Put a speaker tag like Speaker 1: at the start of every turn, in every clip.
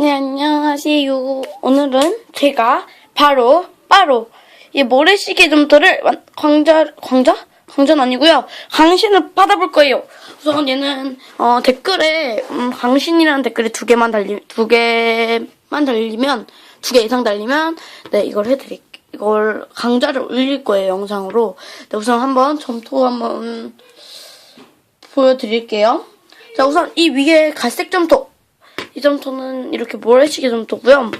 Speaker 1: 네, 안녕하세요. 오늘은 제가 바로, 바로, 이 모래시계 점토를 완- 광자, 광자? 광자는 아니고요. 강신을 받아볼 거예요. 우선 얘는, 어, 댓글에, 음, 강신이라는 댓글에 두 개만 달리, 두 개만 달리면, 두 개 이상 달리면, 네, 이걸 해드릴게요. 이걸 강좌를 올릴 거예요, 영상으로. 네, 우선 한번 점토 한번 보여드릴게요. 자, 우선 이 위에 갈색 점토. 이 점토는 이렇게 모래시계 점토고요.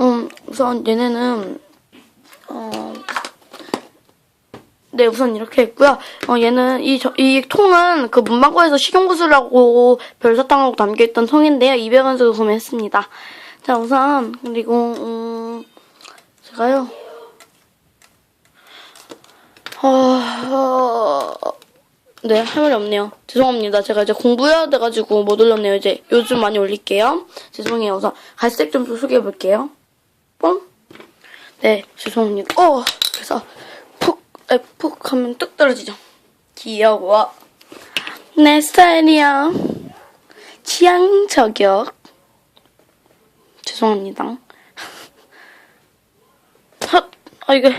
Speaker 1: 음, 우선 얘네는 어, 네, 우선 이렇게 있고요. 어, 얘는 이, 저- 이 통은 그 문방구에서 식용구슬하고 별사탕하고 담겨있던 통인데요. 200원 주고 구매했습니다. 자, 우선 그리고 음, 제가요. 어, 네, 할 말이 없네요. 죄송합니다. 제가 이제 공부해야 돼가지고 못 올렸네요. 이제 요즘 많이 올릴게요. 죄송해요. 우선 갈색 좀 소개해볼게요. 뽕? 네, 죄송합니다. 어, 그래서 푹, 에, 푹 하면 뚝 떨어지죠. 귀여워. 내 스타일이야. 취향 저격. 죄송합니다. 헛, 아, 이게,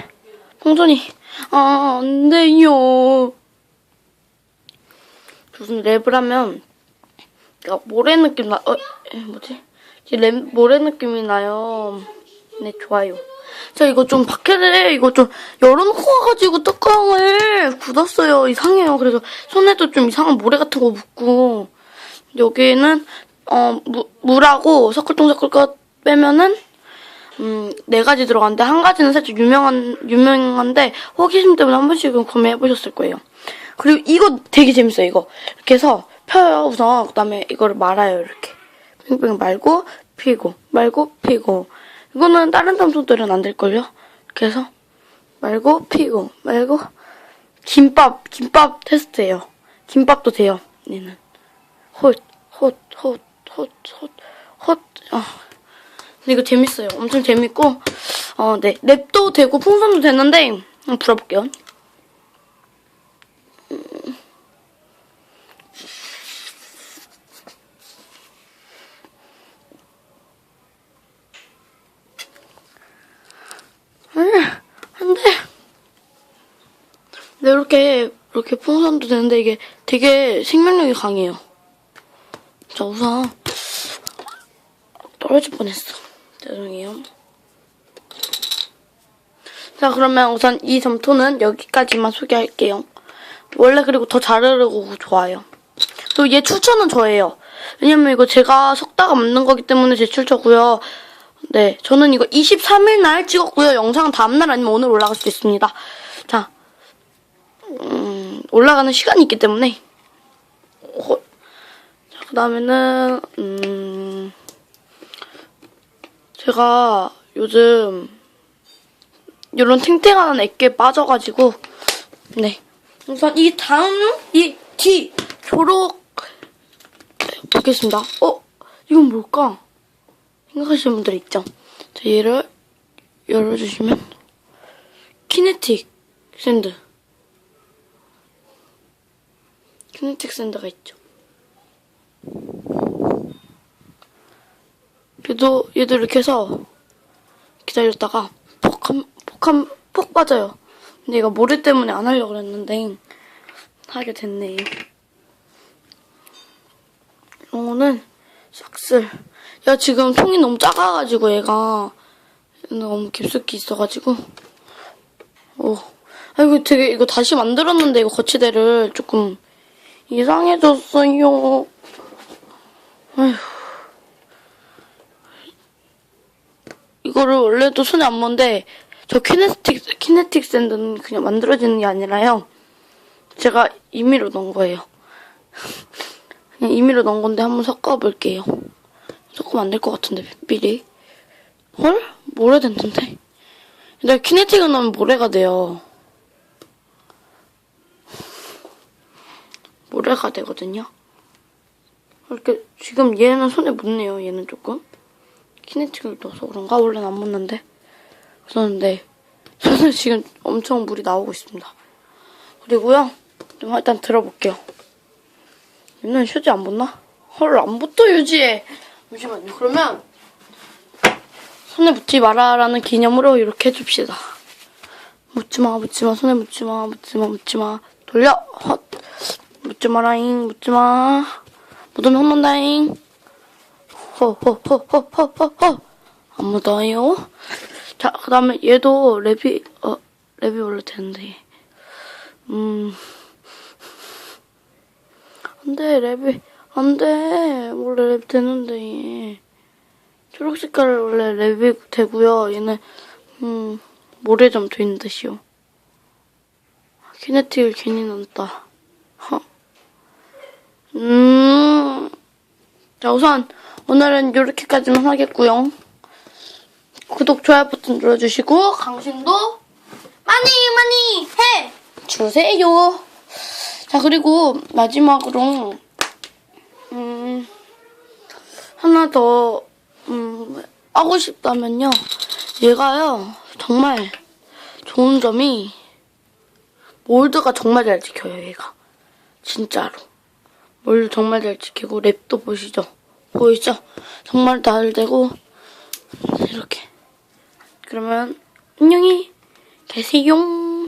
Speaker 1: 풍선이, 아, 안 돼요. 무슨 랩을 하면 그러니까 모래 느낌 나. 어, 에, 뭐지? 랩 모래 느낌이 나요. 네 좋아요. 자 이거 좀 밖에 이거 좀 열어놓고 와가지고 뚜껑을 굳었어요. 이상해요. 그래서 손에도 좀 이상한 모래 같은 거 묻고 여기는 어 무, 물하고 서클통서클 빼면은 음, 네 가지 들어갔는데 한 가지는 살짝 유명한 유명한데 호기심 때문에 한 번씩은 구매해 보셨을 거예요. 그리고 이거 되게 재밌어요. 이거 이렇게 해서 펴요 우선 그 다음에 이거를 말아요 이렇게 빙빙 말고 피고 말고 피고 이거는 다른 점수들은 안 될걸요. 이렇게 해서 말고 피고 말고 김밥 김밥 테스트예요. 김밥도 돼요. 얘는 헛 헛 헛 헛 헛헛 아. 근데 이거 재밌어요. 엄청 재밌고, 어, 네. 랩도 되고, 풍선도 되는데, 한번 불어볼게요. 음. 아니, 안 돼. 네, 이렇게, 이렇게 풍선도 되는데, 이게 되게 생명력이 강해요. 자, 우선, 떨어질 뻔했어. 죄송해요. 자, 그러면 우선 이 점토는 여기까지만 소개할게요. 원래 그리고 더 자르고 좋아요. 그리고 얘 출처는 저예요. 왜냐면 이거 제가 속다가 만든 거기 때문에 제 출처고요. 네, 저는 이거 23일 날 찍었고요. 영상 다음날 아니면 오늘 올라갈 수도 있습니다. 자, 음, 올라가는 시간이 있기 때문에. 어, 자, 그 다음에는, 음, 제가 요즘 이런 탱탱한 액게 빠져가지고 네 우선 이 다음 이 뒤 초록 보겠습니다. 어 이건 뭘까 생각하시는 분들 있죠? 자 얘를 열어주시면 키네틱 샌드 키네틱 샌드가 있죠. 얘도 얘도 이렇게 해서 기다렸다가 폭한 폭한 폭 빠져요. 근데 이거 모래 때문에 안 하려고 그랬는데 하게 됐네요. 이거는 삭슬. 야 지금 통이 너무 작아가지고 얘가 너무 깊숙이 있어가지고 오. 아 이거 되게 이거 다시 만들었는데 이거 거치대를 조금 이상해졌어요. 아휴. 이거를 원래도 손에 안 먼데 저 키네틱 키네틱 샌드는 그냥 만들어지는 게 아니라요. 제가 임의로 넣은 거예요. 그냥 임의로 넣은 건데 한번 섞어볼게요. 섞으면 안 될 것 같은데 미리. 헐? 모래 됐는데? 근데 키네틱을 넣으면 모래가 돼요. 모래가 되거든요. 이렇게 지금 얘는 손에 묻네요. 얘는 조금. 키네틱을 넣어서 그런가? 원래는 안 묻는데. 그랬는데 손에 지금 엄청 물이 나오고 있습니다. 그리고요. 좀 일단 들어볼게요. 얘는 휴지 안 붙나? 헐, 안 붙어, 유지에. 잠시만요. 그러면 손에 묻지 마라라는 기념으로 이렇게 해줍시다. 묻지 마, 묻지 마, 손에 묻지 마, 묻지 마, 묻지 마. 돌려! 헛! 묻지 마라잉, 묻지 마. 묻으면 혼난다잉. 허. 안 묻어요. 자, 그 다음에 얘도 랩이, 어, 랩이 원래 되는데. 음. 안 돼, 랩이, 안 돼. 원래 랩 되는데. 초록 색깔 원래 랩이 되고요. 얘는, 음, 모래점 돼 있는 듯이요. 키네틱을 괜히 넣었다. 허. 음. 자, 우선, 오늘은 이렇게까지만 하겠고요. 구독, 좋아요 버튼 눌러주시고, 강신도 많이, 많이 해! 주세요. 자, 그리고 마지막으로, 음, 하나 더, 음, 하고 싶다면요. 얘가요, 정말 좋은 점이, 몰드가 정말 잘 지켜요, 얘가. 진짜로. 몰드 정말 잘 지키고, 랩도 보시죠. 보이죠? 정말 잘 되고, 이렇게. 그러면, 안녕히 계세요.